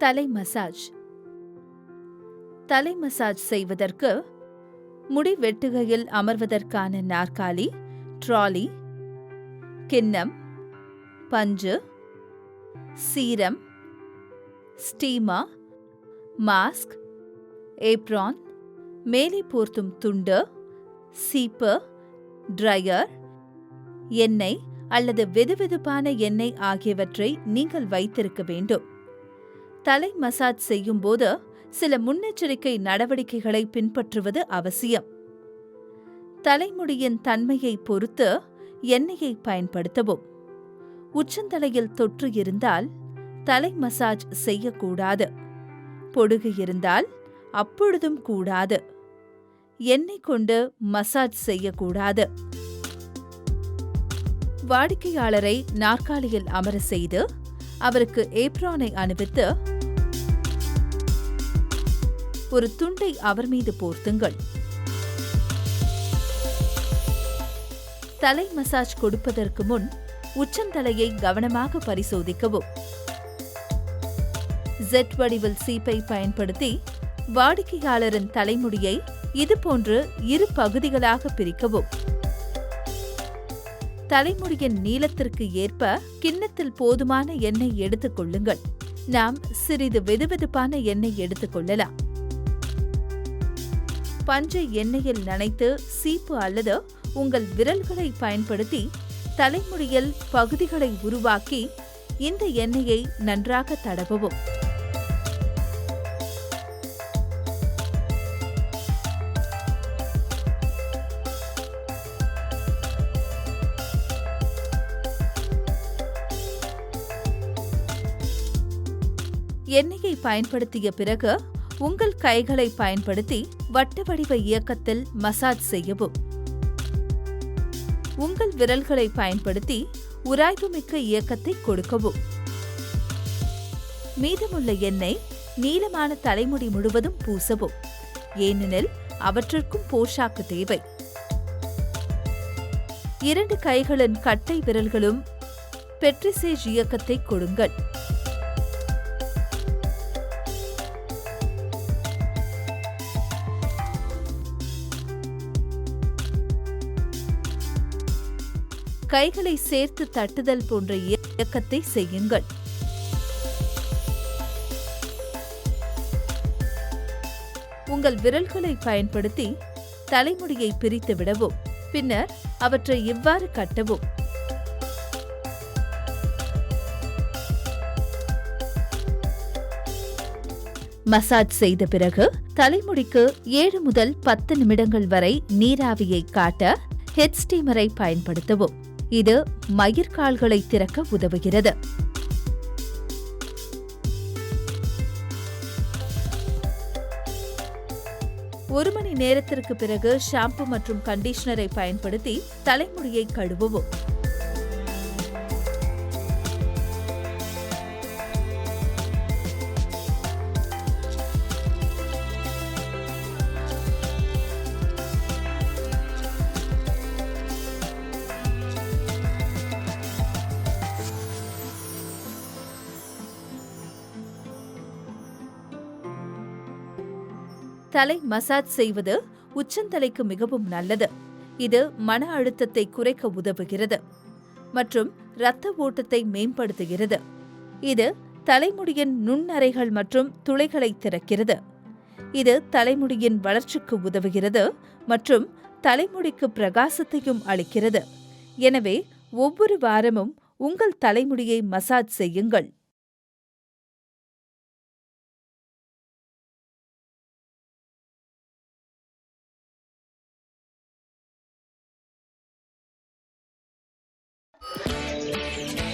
தலை மசாஜ். தலை மசாஜ் செய்வதற்கு முடி வெட்டுகையில் அமர்வதற்கான நாற்காலி ட்ராலி கிண்ணம் பஞ்சு சீரம் ஸ்டீமா மாஸ்க் ஏப்ரான் மேலே போர்த்தும் துண்டு சீப்பு ட்ரையர் எண்ணெய் அல்லது வெதுவெதுப்பான எண்ணெய் ஆகியவற்றை நீங்கள் வைத்திருக்க வேண்டும். தலை மசாஜ் செய்யும் போது சில முன்னெச்சரிக்கை நடவடிக்கைகளை பின்பற்றுவது அவசியம். தலைமுடியின் தன்மையை பொறுத்து எண்ணெயை பயன்படுத்தவும். உச்சந்தலையில் தொற்று இருந்தால் தலை மசாஜ் செய்யக்கூடாது. பொடுகு இருந்தால் அப்பொழுதும் கூடாது. எண்ணெய் கொண்டு மசாஜ் செய்யக்கூடாது. வாடிக்கையாளரை நாற்காலியில் அமர செய்து அவருக்கு ஏப்ரானை அணிவித்து ஒரு துண்டை அவர் மீது போர்த்துங்கள். தலை மசாஜ் கொடுப்பதற்கு முன் உச்சந்தலையை கவனமாக பரிசோதிக்கவும். ஜெட் வடிவில் சீப்பை பயன்படுத்தி வாடிக்கையாளரின் தலைமுடியை இதுபோன்று இரு பகுதிகளாக பிரிக்கவும். தலைமுடியின் நீளத்திற்கு ஏற்ப கிண்ணத்தில் போதுமான எண்ணெய் எடுத்துக் கொள்ளுங்கள். நாம் சிறிது வெதுவெதுப்பான எண்ணெய் எடுத்துக் கொள்ளலாம். பஞ்சை எண்ணெயில் நனைத்து சீப்பு அல்லது உங்கள் விரல்களை பயன்படுத்தி தலைமுடியில் பகுதிகளை உருவாக்கி இந்த எண்ணெயை நன்றாக தடவவும். எண்ணெயை பயன்படுத்திய பிறகு உங்கள் கைகளை பயன்படுத்தி வட்ட வடிவ இயக்கத்தில் மசாஜ் செய்யவும். உங்கள் விரல்களை பயன்படுத்தி உராய்வுமிக்க இயக்கத்தை கொடுக்கவும். மீதமுள்ள எண்ணெய் நீளமான தலைமுடி முழுவதும் பூசவும். ஏனெனில் அவற்றிற்கும் போஷாக்கு தேவை. இரண்டு கைகளின் கட்டை விரல்களும் பெட்ரிசேஜ் இயக்கத்தை கொடுங்கள். கைகளை சேர்த்து தட்டுதல் போன்ற இயக்கத்தை செய்யுங்கள். உங்கள் விரல்களை பயன்படுத்தி தலைமுடியை பிரித்து விடவும் பின்னர் அவற்றை இவ்வாறு கட்டவும். மசாஜ் செய்த பிறகு தலைமுடிக்கு ஏழு முதல் பத்து நிமிடங்கள் வரை நீராவியை காட்ட ஹெட் ஸ்டீமரை பயன்படுத்தவும். இது மயிர்கால்களை திறக்க உதவுகிறது. ஒரு மணி நேரத்திற்கு பிறகு ஷாம்பு மற்றும் கண்டிஷனரை பயன்படுத்தி தலைமுடியை கழுவவும். தலை மசாஜ் செய்வது உச்சந்தலைக்கு மிகவும் நல்லது. இது மன அழுத்தத்தை குறைக்க உதவுகிறது. மற்றும் இரத்த ஓட்டத்தை மேம்படுத்துகிறது. இது தலைமுடியின் நுண்ணறைகள் மற்றும் துளைகளை திறக்கிறது. இது தலைமுடியின் வளர்ச்சிக்கு உதவுகிறது மற்றும் தலைமுடிக்கு பிரகாசத்தையும் அளிக்கிறது. எனவே ஒவ்வொரு வாரமும் உங்கள் தலைமுடியை மசாஜ் செய்யுங்கள். Bye.